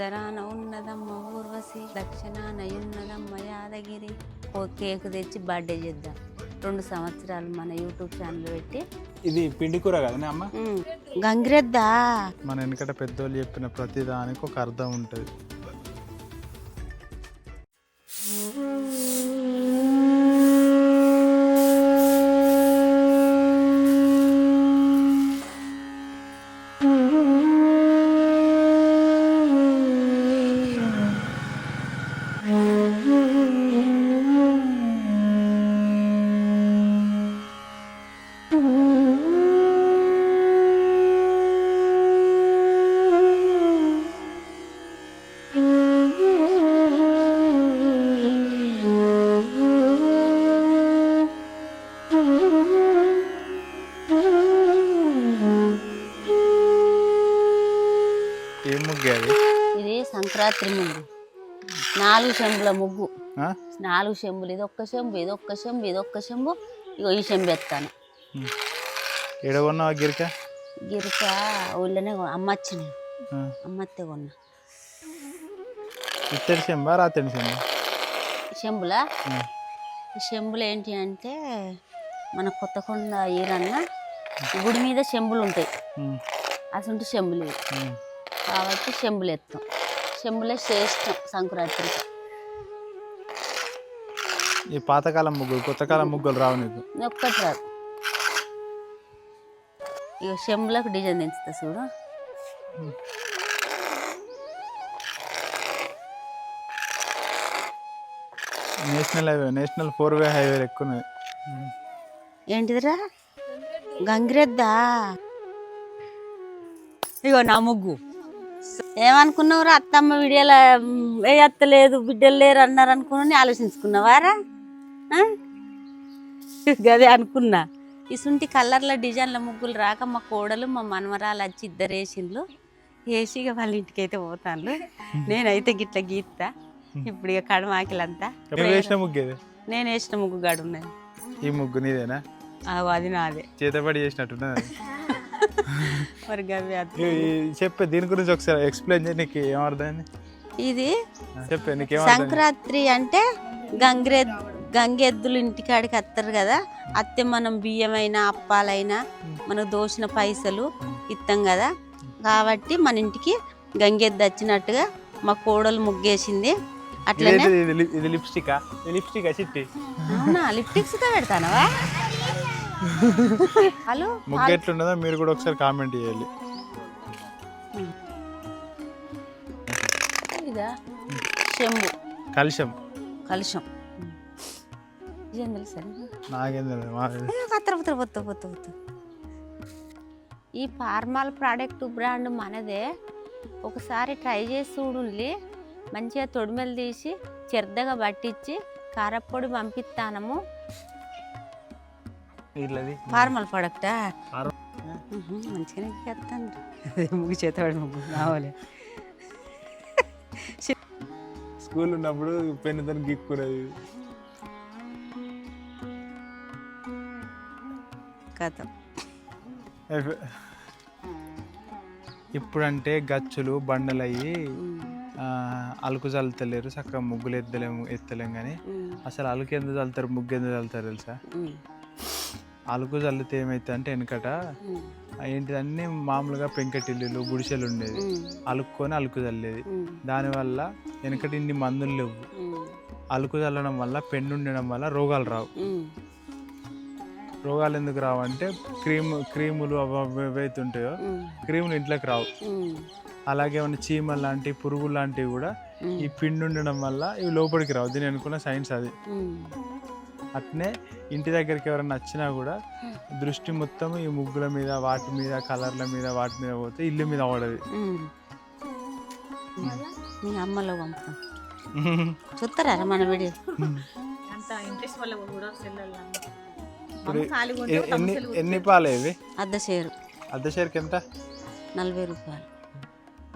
ఉత్తరాన ఉన్నదమ్మ ఊర్వశి దక్షిణాన ఉన్నదమ్మ యాదగిరి. ఓ కేక్ తెచ్చి బర్త్డే చేద్దాం. రెండు సంవత్సరాలు మన యూట్యూబ్ ఛానల్ పెట్టి. ఇది పిండి కూర కదనే అమ్మ? గంగిరెద్దా? మన వెనకట పెద్దోళ్ళు చెప్పిన ప్రతి దానికి ఒక అర్థం ఉంటుంది. ముగ్గే అది. ఇది సంక్రాంతి ముగ్గు నాలుగు చెంబుల ముగ్గు? నాలుగు చెంబులు. ఇది ఒక్క చెంబు ఇది ఒక్క చెంబు ఇది ఒక్క చెంబు. ఇగో ఈ చెంబు ఎత్తాను. కొన్నావా గిరిక? గిరిక ఊళ్ళోనే ఆ. అమ్మత్తే కొన్నా. ఇత్తడి చెంబా రాతడి చెంబా? చెంబులా? చెంబులు ఏంటి అంటే మన కొత్తకొండ ఈరన్న గుడి మీద చెంబులు ఉంటాయి. అసలు చెంబులు. కాబట్టి చెంబులు ఎత్తాం. చెంబులే శ్రేష్టం సంక్రాంతికి. ఈ పాతకాలం ముగ్గులు కొత్తకాలం ముగ్గులు రావు నీకు? ఒక్కటి రాదు. ఇక చెంబులకు డిజైన్ తెంచుతా చూడు. National highway national four way highway ఎక్కువ. ఏంటిదిరా? గంగిరెద్దా? ఇగో నా ముగ్గు. ఏమనుకున్నావురా? అత్తమ్మ వీడియోలో ఏ అత్తలేదు బిడ్డలు లేరు అన్నారు అనుకుని ఆలోచించుకున్నావారా? గదే అనుకున్నా. ఇసుంటి కలర్ల డిజైన్ల ముగ్గులు రాక మా కోడలు మా మనమరాలు వచ్చి ఇద్దరు వేసిండ్లు వేసి ఇక వాళ్ళ ఇంటికి అయితే పోతాను నేనైతే గిట్ల గీత్తా. ఇప్పుడు ఇక కడమాకిలంతా. నేను వేసిన ముగ్గు గాడు ఉన్నది ఈ ముగ్గు నీదేనా? అది నాదే. చేతపడి చేసినట్టున్నది మరి చెప్పే దీని గురించి ఒకసారి ఎక్స్ప్లెయిన్ చేయి నీకు ఏమర్థమైంది? ఇది చెప్పే నీకు సంక్రాంతి అంటే గంగిరె గంగెద్దులు ఇంటికాడికి వస్తారు కదా అత్తే మనం బియ్యమైనా అప్పాలైనా మనకు దోసిన పైసలు ఇస్తాం కదా. కాబట్టి మన ఇంటికి గంగెద్దు వచ్చినట్టుగా మా కోడలు ముగ్గేసింది. అట్లనే ఇదేంటిది? ఇది లిప్స్టికా? లిప్స్టికా అవునా లిప్టిక్స్తో పెడతానవా? హలో? ముగ్గు ఎట్లున్నదో మీరు కూడా ఒకసారి కామెంట్ చేయాలి. ఇదా? చెంబు. కలిశం తెలుసా నీకు? తెలియదు పత్ర ఈ ఫార్మల్ ప్రోడక్ట్ బ్రాండ్ మనదే. ఒకసారి ట్రై చేసి చూడుండి. మంచిగా తొడిమెలు తీసి చెర్దగా పట్టించి కారప్పొడి పంపిస్తానము. ఫార్మల్ ప్రోడక్టా? మంచిగానే చేస్తాను ముగ్గు చేతవాడి ముగ్గు కావాలి స్కూల్ ఉన్నప్పుడు పెన్నుతో గిక్కునేది కథ. ఇప్పుడంటే గచ్చులు బండలు అయ్యి ఆ, అలుకు చల్లుతలేరు చక్కగా ముగ్గులు ఎత్తలేము ఎత్తలేం కానీ అసలు అలుకు ఎందుకు చల్లుతారు ముగ్గు ఎందుకు చల్లుతారు తెలుసా అలుకు చల్లితే ఏమైతే అంటే వెనకట ఏంటిదన్నీ మామూలుగా పెంకటిల్లులు గుడిసెలు ఉండేది అలుక్కొని అలుకు చల్లేది దానివల్ల వెనకటి ఇన్ని మందులు లేవు. అలుకు చల్లడం వల్ల పెండు ఉండడం వల్ల రోగాలు రావు. రోగాలు ఎందుకు రావు అంటే క్రీమ్ క్రీములు అవి అవి ఏవైతే ఉంటాయో క్రీములు ఇంట్లోకి రావు. అలాగే ఏమైనా చీమలు లాంటి పురుగులు లాంటివి కూడా ఈ పిండి ఉండడం వల్ల ఇవి లోపలికి రావు. దీని అనుకున్న సైన్స్ అది. అట్నే ఇంటి దగ్గరికి ఎవరైనా వచ్చినా కూడా దృష్టి మొత్తం ఈ ముగ్గుల మీద వాటి మీద కలర్ల మీద వాటి మీద పోతే ఇల్లు మీద పడదు. మీ అమ్మలో పంపుతాం. చూస్తారా మన వీడియో? ఎన్ని పాలు ఇవి? అర్ధ షేరు. అర్ధ షేర్కి ఎంత? నలభై రూపాయలు.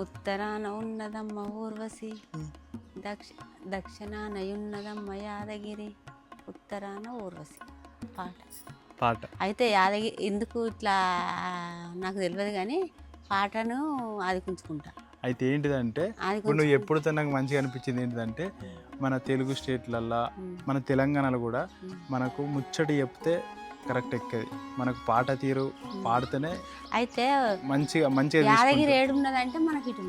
ఉత్తరాన ఉన్నదమ్మ ఊర్వశి దక్ష దక్షిణాన ఉన్నదమ్మ యాదగిరి. ఉత్తరాన ఊర్వశి పాట. పాట. అయితే యాదగిరి ఎందుకు ఇట్లా నాకు తెలియదు కానీ పాటను ఆదికుంచుకుంటా. అయితే ఏంటిదంటే ఇప్పుడు నువ్వు ఎప్పుడు నాకు మంచిగా అనిపించింది ఏంటిదంటే మన తెలుగు స్టేట్లల్లో మన తెలంగాణలో కూడా మనకు ముచ్చటి చెప్తే కరెక్ట్ ఎక్కది. మనకు పాట తీరు పాడితేనే అయితే మంచిగా మంచిగా యాదగిరి. ఏడు ఉన్నదంటే మనకి ఇటు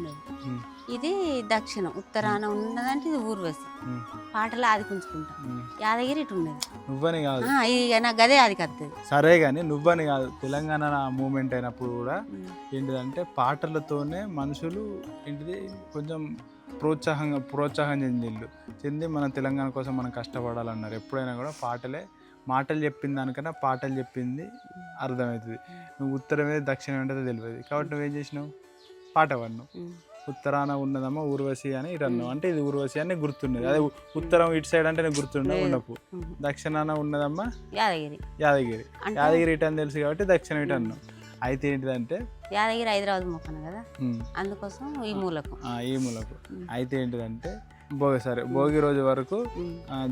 ఉమ్, ఇది దక్షిణం ఉత్తరాన ఉన్నదంటే ఇది ఊర్వశి. పాటలు ఆది పుంజుకుంటాం ఉమ్. యాదగిరి ఇటు ఉన్నది నువ్వని కాదు. ఇక నాకు అదే అది కత్తది. సరే కానీ నువ్వని కాదు. తెలంగాణ మూమెంట్ అయినప్పుడు కూడా ఏంటిదంటే పాటలతోనే మనుషులు ఏంటిది కొంచెం ప్రోత్సాహంగా ప్రోత్సాహం చెందిండు చెంది మన తెలంగాణ కోసం మనం కష్టపడాలన్నారు. ఎప్పుడైనా కూడా పాటలే మాటలు చెప్పిన దానికన్నా పాటలు చెప్పింది అర్థమవుతుంది. నువ్వు ఉత్తరం ఏది దక్షిణం ఏంటో తెలియదు. కాబట్టి నువ్వేం చేసినావు? పాట పడినావు. ఉత్తరాన ఉన్నదమ్మా ఊర్వశి అని ఇటు అన్నావు అంటే ఇది ఊర్వశి అని గుర్తున్నది అదే ఉత్తరం ఇటు సైడ్ అంటే నేను గుర్తుండే ఉండపు దక్షిణాన ఉన్నదమ్మా యాదగిరి. యాదగిరి. యాదగిరి ఇటు అని తెలుసు కాబట్టి దక్షిణం ఇటు అన్నావు. అయితే ఏంటిదంటే? యాదగిరి హైదరాబాద్ మొక్కను కదా? అందుకోసం ఈ మూలకు. ఈ మూలకు. అయితే ఏంటిదంటే? భోగి సరే భోగి రోజు వరకు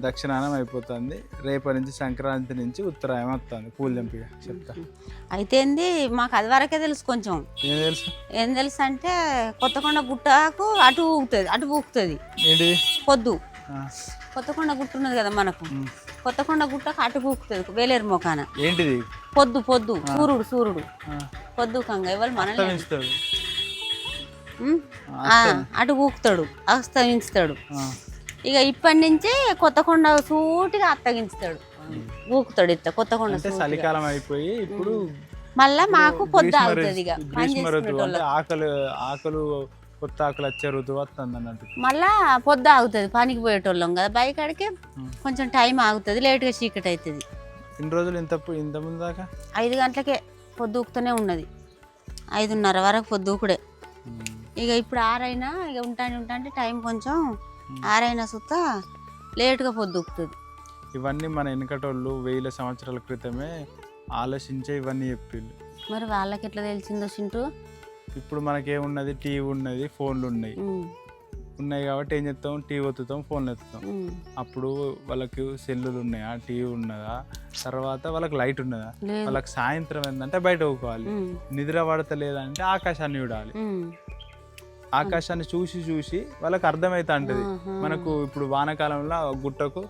దక్షిణానం అయిపోతుంది. రేపటి నుంచి సంక్రాంతి నుంచి ఉత్తరాయం వస్తుంది పూలు తెంపిగా చెప్తా. అయితే ఏంది మాకు అది వరకే తెలుసు కొంచెం. ఏం తెలుసు? ఏం తెలుసు అంటే కొత్తకొండ గుట్టకు అటు ఊగుతుంది అటు ఊగుతుంది. ఏంటిది పొద్దు. కొత్తకొండ గుట్ట ఉన్నది కదా మనకు. కొత్తకొండ గుట్టకు అటు ఊగుతుంది వేలేరు మొఖాన ఏంటిది? పొద్దు పొద్దు. సూర్యుడు సూర్యుడు. పొద్దు కంగ ఎవరు మనల్ని అటు ఊకుతాడు అస్తమించుతాడు. ఆ, ఇక ఇప్పటి నుంచి కొత్తకొండ సూటిగా అత్తగించుతాడు. ఊకుతాడు కొత్తకొండ అంటే సూటిగా. చలికాలం అయిపోయి ఇప్పుడు మళ్ళా మాకు పొద్దు అవుతుంది ఇక ఆకలి ఆకలు కొత్త ఆకలి వచ్చే ఋతువు వస్తుంది అన్నట్టు. మళ్ళా పొద్దు ఆగుతుంది పనికి పోయేటోళ్ళం కదా బైక్ అడికి. కొంచెం టైం ఆగుతుంది లేట్గా చీకటి అవుతుంది ఇన్ని రోజులు ఇంత ఇంత ముందు దాకా? ఐదు గంటలకే పొద్దు ఊకుతూనే ఉన్నది. ఐదున్నర వరకు పొద్దు ఊకుడే. ఉమ్. ఇక ఇప్పుడు ఆరైనా ఇక ఉంటాండి ఉంటాంటే టైం కొంచెం ఆరైనా సుత్త లేటుగా పొద్దు ఊకుతుంది ఇవన్నీ మన వెనకటోళ్ళు వేల సంవత్సరాల క్రితమే ఆలోచించే ఇవన్నీ చెప్పిండు మరి వాళ్ళకి ఎట్లా తెలిసిందో చింటూ? ఇప్పుడు మనకేమున్నది? టీవీ ఉన్నది ఫోన్లు ఉన్నాయి. ఉన్నాయి కాబట్టి ఏం చేస్తాం టీవీ ఒత్తుతాం ఫోన్లు ఎత్తుతాం. అప్పుడు వాళ్ళకి సెల్లులు ఉన్నాయా? టీవీ ఉన్నదా? తర్వాత వాళ్ళకి లైట్ ఉన్నదా? వాళ్ళకి సాయంత్రం ఏంటంటే బయట ఊకోవాలి. నిద్ర పడతలేదంటే ఆకాశాన్ని చూడాలి. ఆకాశాన్ని చూసి చూసి వాళ్ళకి అర్థమైతే ఆహా. మనకు ఇప్పుడు వానాకాలంలో గుట్టకు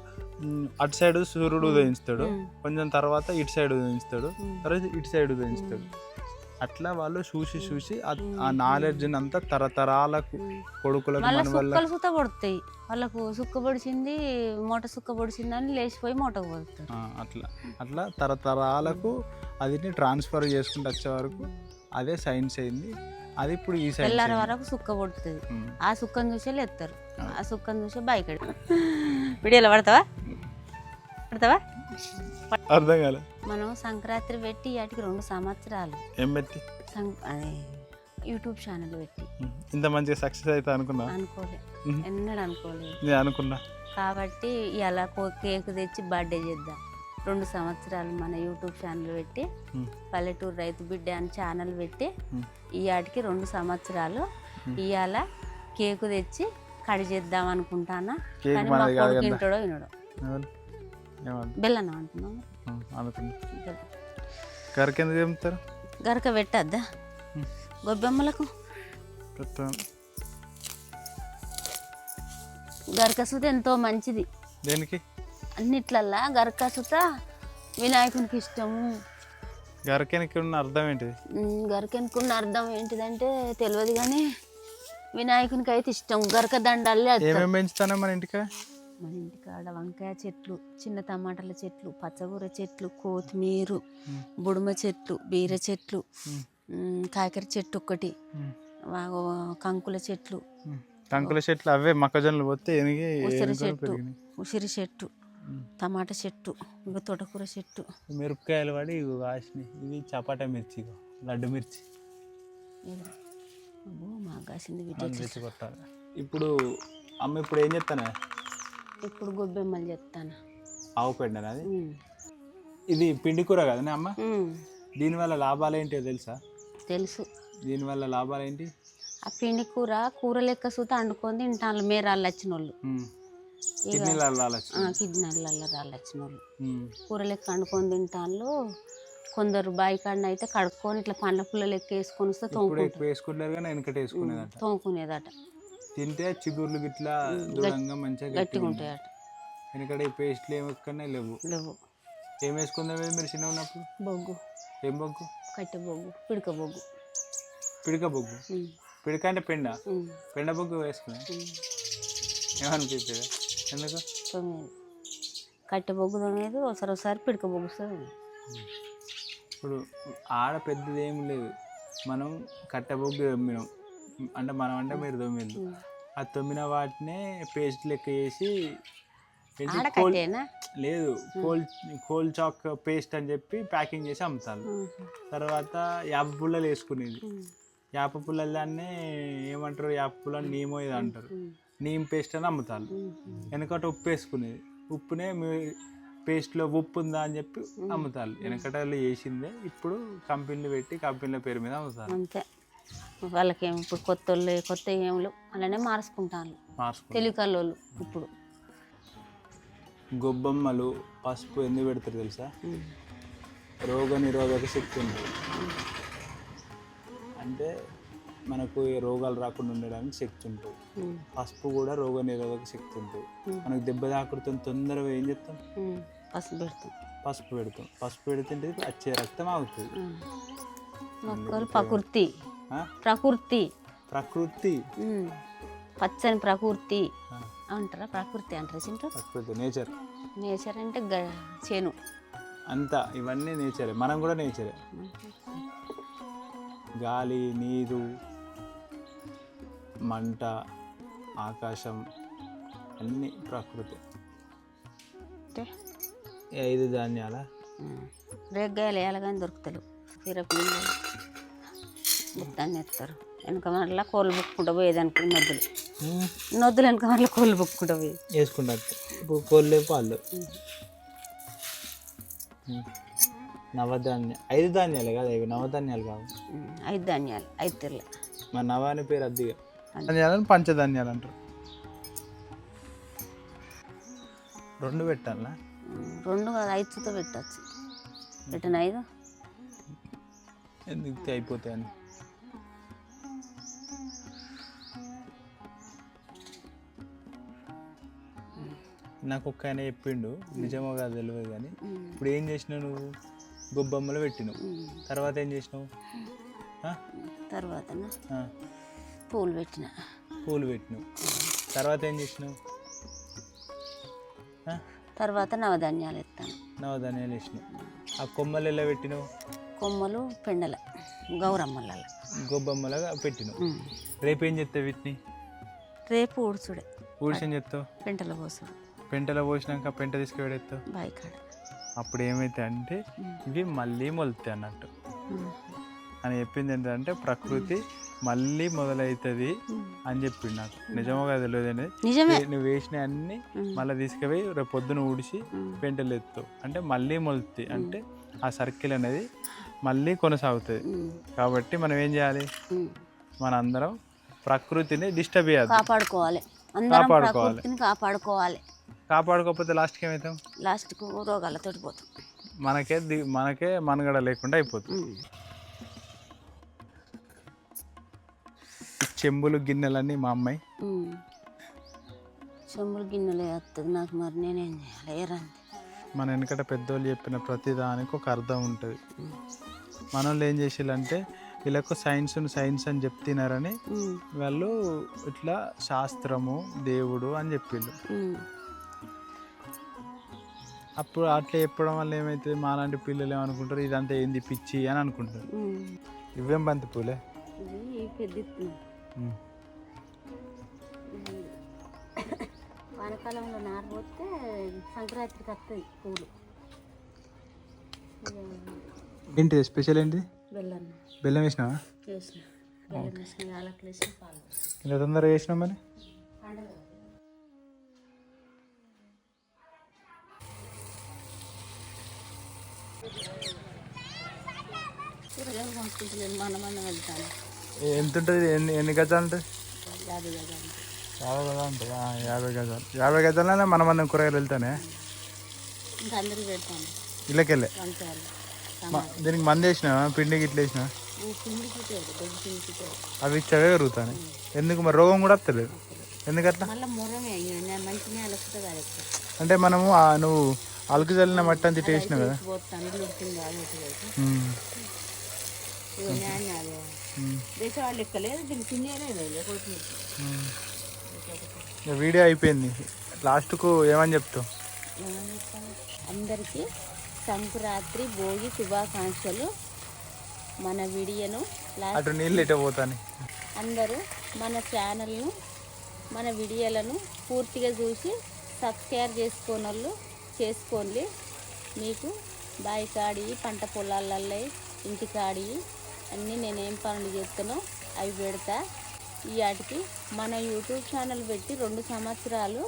అటు సైడ్ సూర్యుడు ఉదయిస్తాడు ఉమ్. కొంచెం తర్వాత ఇటు సైడ్ ఉదయిస్తాడు ఉమ్. తర్వాత ఇటు సైడ్ ఉదయిస్తాడు. అట్లా వాళ్ళు చూసి చూసి ఆ- నాలెడ్జ్ అంతా తరతరాలకు కొడుకులకు సుక్కలు సుత్త పడుతాయి. వాళ్ళకు సుక్క పొడిచింది మూట సుక్క పొడిచింది అని లేచిపోయి మూటకు ఆ, అట్లా. అట్లా తరతరాలకు అది ట్రాన్స్ఫర్ చేసుకుంటూ వచ్చే వరకు అదే సైన్స్ అయింది. అది ఇప్పుడు ఈ సైన్స్ తెల్లారి. వరకు సుక్క పడుతుంది. ఆ సుక్కను చూసే లేస్తారు ఆ. సుక్కను చూసే బైక్ వీడియోలో పడతావా? పడతావా? అర్థం కాలే. మనం సంక్రాంతి పెట్టి వాటికి రెండు సంవత్సరాలు. ఏం పెట్టి? అదే యూట్యూబ్ ఛానల్ పెట్టి. ఇంత మంచిగా సక్సెస్ అయితే అనుకున్నా అనుకోలే. ఉమ్. ఎన్నడూ అనుకోలేదు. నేను అనుకున్నా. కాబట్టి ఇలా కేక్ తెచ్చి బర్త్డే చేద్దాం. రెండు సంవత్సరాలు మన యూట్యూబ్ ఛానల్ పెట్టి. పల్లెటూరు రైతు బిడ్డ అని ఛానల్ పెట్టి ఉమ్. ఇవాటికి రెండు సంవత్సరాలు ఇవాళ కేకు తెచ్చి కడి చేద్దాం అనుకుంటానా? కానీ మా కొడుకు ఇంటాడో వినడో. ఎందుకు చెప్తారు గరక పెట్టద్దా. గొబ్బెమ్మలకు? గరక సుత ఎంతో మంచిది. దేనికి? అన్నిట్లల్లా గరక సుత వినాయకునికి ఇష్టము గరకెనికి ఉన్న అర్థం ఏంటిది ఉమ్, గరకెనుకున్న అర్థం ఏంటిదంటే తెలియదు కానీ వినాయకునికి అయితే ఇష్టం గరక దండాలే. ఏమేమి పెంచుతానో మన ఇంటికి మన ఇంటికాడ వంకాయ చెట్లు చిన్న టమాటాల చెట్లు పచ్చగూర చెట్లు కొత్తిమీర. బుడుమ చెట్లు బీర చెట్లు కాకర చెట్టు ఒక్కటి. వా- కంకుల చెట్లు. కంకుల చెట్లు అవే మొక్కజొన్నలు పోతే ఉసిరి చెట్టు. ఉసిరి చెట్టు. టమాటా చెట్టు ఇంకా తోటకూర చెట్టు. మిరపకాయలు పడి ఇవి కాసినాయి ఇది చపాటా మిర్చి ఇగో, లడ్డు మిర్చి. కాసింది ఇప్పుడు అమ్మ ఇప్పుడు ఏం చెప్తానే? ఇప్పుడు గొబ్బెమ్మలు చెప్తాను. ఆవు పెండన అది. ఇది పిండి కూర కదనే అమ్మ. దీనివల్ల లాభాలు ఏంటో తెలుసా? తెలుసు. దీనివల్ల లాభాలు ఏంటి? ఆ పిండి కూర కూర లెక్క సూత వండుకొని తింటాను మేరాళ్ళు వచ్చిన వాళ్ళు కిడ్నీలలో వచ్చిన వాళ్ళు కూర లెక్క వండుకొని తింటాను కొందరు బాయి కాడన అయితే కడుక్కొని ఇట్లా పండ్ల పుల్లలు ఎక్కి వేసుకొని వస్తే తోముకుంటారు. తోముకునేదట. తింటే చిగుర్లు గిట్లా దృఢంగా మంచిగా గట్టిగా గట్టిగా ఉంటాయి. ఉంటాయట. వెనకట ఈ పేస్ట్లు ఏమి ఎక్కడనే లేవు. లేవు. ఏం వేసుకుందాం మీరు చిన్న ఉన్నప్పుడు? బొగ్గు. ఏం బొగ్గు? కట్టె బొగ్గు పిడక బొగ్గు. పిడక బొగ్గు. పిడక అంటే పెండ? పెండ బొగ్గు వేసుకునే? ఉమ్. ఎందుకు? తొమ్మిది. కట్టె బొగ్గు తొమ్మిది ఒకసారి ఒకసారి పిడక బొగ్గు తొమ్మిది ఇప్పుడు ఆడ పెద్దది ఏం లేదు. మనం కట్టె బొగ్గు తొమ్మినాం. అంటే మనం అంటే మీరు తొమ్మిది ఆ తొమ్మిన వాటినే పేస్ట్ లెక్క చేసి లేదు కోల్ కోల్ చాక్ పేస్ట్ అని చెప్పి ప్యాకింగ్ చేసి అమ్ముతారు తర్వాత యాప పుల్లలు వేసుకునేది. యాప పుల్లలు దాన్ని ఏమంటారు? యాప పుల్ల నీమో ఇది అంటారు. నీమ్ పేస్ట్ అని అమ్ముతారు వెనకట ఉప్పు వేసుకునేది. ఉప్పునే మీ పేస్ట్లో ఉప్పు ఉందా అని చెప్పి అమ్ముతారు వెనకట వాళ్ళు చేసిందే ఇప్పుడు కంపెనీలు పెట్టి కంపెనీల పేరు మీద అమ్ముతారు అంతే. వాళ్ళకేం ఇప్పుడు కొత్త వాళ్ళు కొత్త ఏములు అలానే మార్చుకుంటాను. మార్చుకుంటారు తెలివికల్లోళ్ళు ఇప్పుడు. గొబ్బమ్మలు పసుపు ఎందుకు పెడతారు తెలుసా. రోగ నిరోధక శక్తి ఉంటుంది. అంటే మనకు ఏ రోగాలు రాకుండా ఉండడానికి శక్తి ఉంటుంది. పసుపు కూడా రోగ నిరోధక శక్తి ఉంటుంది. మనకు దెబ్బ తాకుడుతుంది తొందరగా ఏం ఉమ్. పసుపు పెడతాం. పసుపు పెడతాం. పసుపు పెడుతుంటే వచ్చే రక్తం ఆగుతుంది. ప్రకృతి? ప్రకృతి. ప్రకృతి. పచ్చని ప్రకృతి అంటారా? ప్రకృతి అంటారా? చింటూ ప్రకృతి నేచర్. నేచర్ అంటే చేను. అంతా ఇవన్నీ నేచరే. మనం కూడా నేచరే. గాలి నీరు మంట ఆకాశం అన్నీ ప్రకృతి. ఐదు ధాన్యాల. రేగ్గాయలు దొరుకుతలేవు. సిరపిండి గుత్తాన్ని ఎత్తారు. వెనక మళ్ళీ కోళ్ళు బుక్కుంటూ పోయేది అనుకుని నొద్దులు నొద్దులు వెనక మళ్ళీ కోళ్ళు బుక్కుంటూ పోయేది. వేసుకుంటారు ఇప్పుడు కోళ్ళే పాలు. నవధాన్య ఐదు ధాన్యాలే కదా ఇవి నవధాన్యాలు కావు. ఐదు ధాన్యాలు ఐదు తెల్ల. మన నవ అనే పేరు అద్దిగా. ధాన్యాలను పంచధాన్యాలు అంటారు రెండు పెట్టాలా. రెండు కాదు ఐదుతో పెట్టచ్చు. పెట్టిన ఐదు? ఎందుకు అయిపోతాయని నాకు ఒక్క ఆయన చెప్పిండు నిజమో కాదు తెలియదు కానీ. ఇప్పుడు ఏం చేసినావు నువ్వు? గొబ్బమ్మలు పెట్టినావు. తర్వాత ఏం చేసినావు? తర్వాత పూలు పెట్టిన. పూలు పెట్టినావు. తర్వాత ఏం చేసినావు? తర్వాత నవధాన్యాలు ఎత్తాను. నవధాన్యాలు వేసినావు. ఆ కొమ్మలు ఎలా పెట్టినావు? కొమ్మలు పెండల గౌరమ్మల గొబ్బమ్మలుగా పెట్టినావు. రేపు ఏం చెప్తావు వీటిని? రేపు ఊడ్చుడే ఊడిసం చెప్తావు పెంటల కోసుడు పెంటలో పోసినాక పెంట తీసుకువెడేస్తావు బాయి కాడ అప్పుడు ఏమైతే అంటే ఇవి మళ్ళీ మొలుతాయి అన్నట్టు. అని చెప్పింది ఏంటంటే ప్రకృతి మళ్ళీ మొదలవుతుంది అని చెప్పిండు నాకు. నిజమో కదా తెలియదు అనేది నిజమే. నువ్వు వేసిన అన్ని. మళ్ళీ తీసుకుపోయి రేపు పొద్దున ఊడిసి. పెంటలు ఎత్తావు అంటే మళ్ళీ మొలుతాయి. అంటే ఆ సర్కిల్ అనేది మళ్ళీ కొనసాగుతుంది. కాబట్టి మనం ఏం చేయాలి? ఉమ్. మనందరం ప్రకృతిని డిస్టర్బ్ చేయద్దు. కాపాడుకోవాలి. అందరం కాపాడుకోవాలి. కాపాడుకోవాలి. కాపాడుకోకపోతే లాస్ట్కి ఏమవుతాం లాస్ట్కు రోగాలతో పోతాం. మనకే మనకే మనుగడ లేకుండా అయిపోతుంది. చెంబులు గిన్నెలన్నీ మా అమ్మాయి. చెంబులు గిన్నెలు వేస్తుంది నాకు మరి నేనేం చేయాలి? మన వెనకట పెద్దోళ్ళు చెప్పిన ప్రతి దానికి ఒక అర్థం ఉంటుంది. మన వాళ్ళు ఏం చేసేయాలంటే వీళ్ళకు సైన్స్ సైన్స్ అని చెప్తున్నారని. వాళ్ళు ఇట్లా శాస్త్రము దేవుడు అని చెప్పిండు ఉమ్. అప్పుడు అట్లా చెప్పడం వల్ల ఏమవుతుంది మాలాంటి పిల్లలు ఏమనుకుంటారు? ఇదంతా ఏంది పిచ్చి అని అనుకుంటారు. ఇవేం బంతి పూలే? వానకాలంలో నారు పోతే సంక్రాంతికి వస్తాయి పూలు. ఏంటిది స్పెషల్ ఏంటి? బెల్లం బెల్లం వేసినావా? వేసిన. వేసిన వేసిన ఇంత తొందరగా వేసినావు మరి? కూరగాయలు కొనుక్కుంటలేను మన మన వెళ్తాను. ఎంత ఉంటుంది ఎన్ని ఎన్ని గజాలు ఉంటుంది యాభై గజాలు ఉంటుంది యాభై గజాలు. యాభై గజాలనే మన మనం కూరగాయలు వెళ్తానే? ఇళ్ళకెళ్ళే? దీనికి మంది వేసిన? పిండి గిట్ల వేసిన? అవి ఇచ్చవే పెరుగుతాయి ఎందుకు మరి? రోగం కూడా వస్తలేదు. ఎందుకట్లా? అంటే మనము నువ్వు అలుకు చల్లిన మట్టి అంత వేసినావు కదా. దేశవాళ్ళు ఎక్కలేదు వీడియో అయిపోయింది. లాస్ట్కు ఏమని చెప్తావు? అందరికీ సంక్రాంతి భోగి శుభాకాంక్షలు. మన వీడియోను లాస్ట్ అటు నీళ్ళు ఇటే పోతాను. అందరూ మన ఛానల్ను మన వీడియోలను పూర్తిగా చూసి సబ్స్క్రైబ్ చేసుకోని వాళ్ళు చేసుకోండి. మీకు బావి కాడి పంట పొలాలల్లో ఇంటి కాడి అన్నీ నేనేం పనులు చేస్తానో అవి పెడతా. ఈ వాటికి మన యూట్యూబ్ ఛానల్ పెట్టి రెండు సంవత్సరాలు